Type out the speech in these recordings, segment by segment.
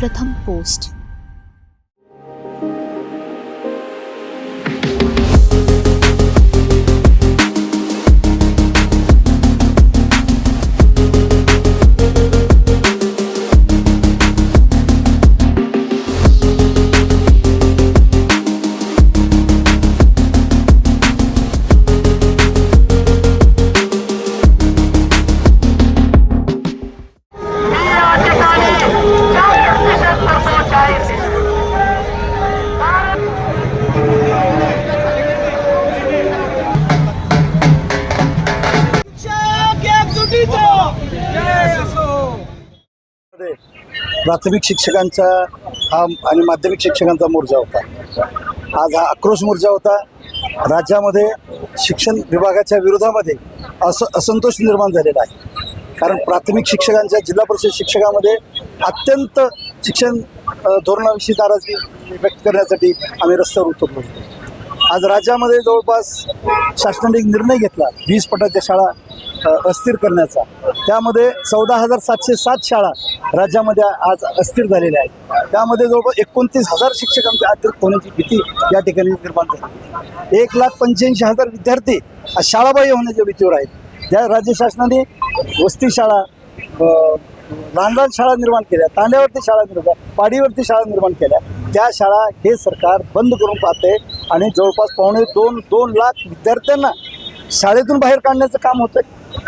प्रथम पोस्ट. प्राथमिक शिक्षकांचा हा आणि माध्यमिक शिक्षकांचा मोर्चा होता. आज हा आक्रोश मोर्चा होता. राज्यामध्ये शिक्षण विभागाच्या विरोधामध्ये अस असंतोष निर्माण झालेला आहे. कारण प्राथमिक शिक्षकांच्या जिल्हा परिषद शिक्षकामध्ये अत्यंत शिक्षण धोरणाविषयी नाराजगी व्यक्त करण्यासाठी आम्ही रस्त्यावर उतरलो आज राज्यामध्ये जवळपास शासनाने एक निर्णय घेतला वीस पटाच्या शाळा अस्थिर करण्याचा. त्यामध्ये चौदा हजार सातशे सात शाळा राज्यामध्ये आज अस्थिर झालेल्या आहेत. त्यामध्ये जवळपास एकोणतीस हजार शिक्षकांच्या अतिरिक्त होण्याची भीती या ठिकाणी निर्माण झाली एक लाख पंच्याऐंशी हजार विद्यार्थी शाळाबाह्य होण्याच्या भीतीवर आहेत. ज्या राज्य शासनाने वस्ती शाळा लहान लहान शाळा निर्माण केल्या तांड्यावरती शाळा निर्माण पाडीवरती शाळा निर्माण केल्या त्या शाळा हे सरकार बंद करून पाहते आणि जवळपास पावणे दोन दोन लाख विद्यार्थ्यांना शाळेतून बाहेर काढण्याचं काम होतं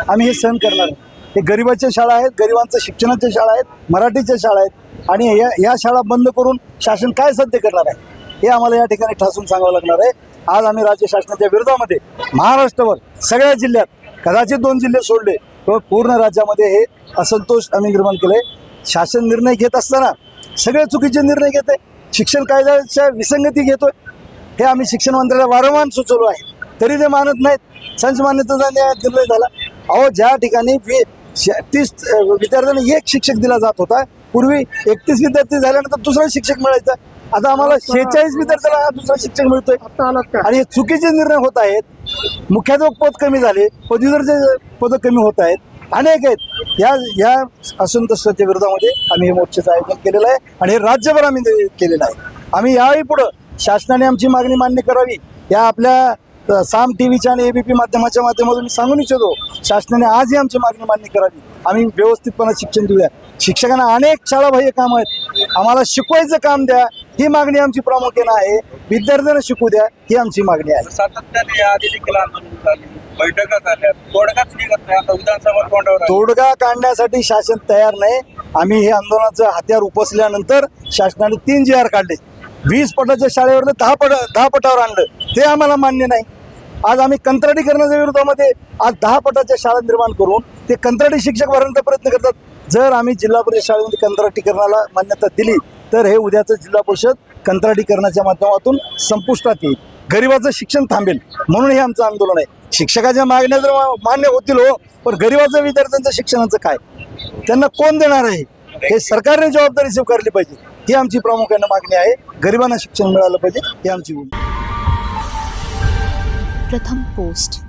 आम्ही हे सहन करणार नाही. हे गरिबाच्या शाळा आहेत गरिबांचं शिक्षणाच्या शाळा आहेत मराठीच्या शाळा आहेत. आणि या या शाळा बंद करून शासन काय साध्य करणार आहे? हे आम्हाला या ठिकाणी ठासून सांगावं लागणार आहे. आज आम्ही राज्य शासनाच्या विरोधामध्ये महाराष्ट्रावर सगळ्या जिल्ह्यात कदाचित दोन जिल्हे सोडले तर पूर्ण राज्यामध्ये हे असंतोष आम्ही निर्माण केले शासन निर्णय घेत असताना सगळे चुकीचे निर्णय घेते शिक्षण कायद्याच्या विसंगती घेतोय. हे आम्ही शिक्षण मंत्र्याला वारंवार सुचवलो आहे. तरी ते मानत नाहीत. संच मान्यतेचा न्याय निर्णय झाला. अहो ज्या ठिकाणी फी तीस विद्यार्थ्यांना एक शिक्षक दिला जात होता. पूर्वी एकतीस विद्यार्थी झाल्यानंतर दुसरा शिक्षक मिळायचा. आता आम्हाला शेहेचाळीस विद्यार्थ्याला हा दुसरा शिक्षक मिळतोय. आणि हे चुकीचे निर्णय होत आहेत. मुख्याध्यापक पद कमी झाले पदवीधरचे पद कमी होत आहेत. अनेक आहेत. या या असंतोषाच्या विरोधामध्ये आम्ही हे मोर्चाचं आयोजन केलेलं आहे आणि हे राज्यभर आम्ही केलेलं आहे. आम्ही यावेळी पुढं शासनाने आमची मागणी मान्य करावी. या आपल्या अ, साम टी व्हीच्या आणि एबीपी माध्यमाच्या माध्यमातून मी सांगून इच्छितो शासनाने आजही आमची मागणी मान्य करावी. आम्ही व्यवस्थितपणे शिक्षण देऊया. शिक्षकांना अनेक शाळाबाह्य काम आहेत. आम्हाला शिकवायचं काम द्या ही मागणी आमची प्रामुख्यानं आहे. विद्यार्थ्यांना शिकू द्या ही आमची मागणी आहे. सातत्याने याआधी देखील आंदोलन झाली. बैठका झाल्या. तोडगाच निघत नाही. आता विधानसभा तोंडावर आली. तोडगा काढण्यासाठी शासन तयार नाही. आम्ही हे आंदोलनाचं हत्यार उपसल्यानंतर शासनाने तीन जी आर काढले. वीस पटाच्या शाळेवर दहा पट दहा पटावर आणलं. ते आम्हाला मान्य नाही. आज आम्ही कंत्राटीकरणाच्या विरोधामध्ये आज दहा पटाच्या शाळा निर्माण करून ते कंत्राटी शिक्षक भरण्याचा प्रयत्न करतात. जर आम्ही जिल्हा परिषद शाळेमध्ये कंत्राटीकरणाला मान्यता दिली तर हे उद्याचं जिल्हा परिषद कंत्राटीकरणाच्या माध्यमातून संपुष्टात येईल. गरिबाचं शिक्षण थांबेल. म्हणून हे आमचं आंदोलन आहे. शिक्षकाच्या मागण्या जर मान्य होतील हो पण गरिबाचं विद्यार्थ्यांचं शिक्षणाचं काय? त्यांना कोण देणार आहे? हे सरकारने जबाबदारी स्वीकारली पाहिजे. ही आमची प्रामुख्याने मागणी आहे. गरिबांना शिक्षण मिळालं पाहिजे ही आमची भूमिका प्रथम पोस्ट.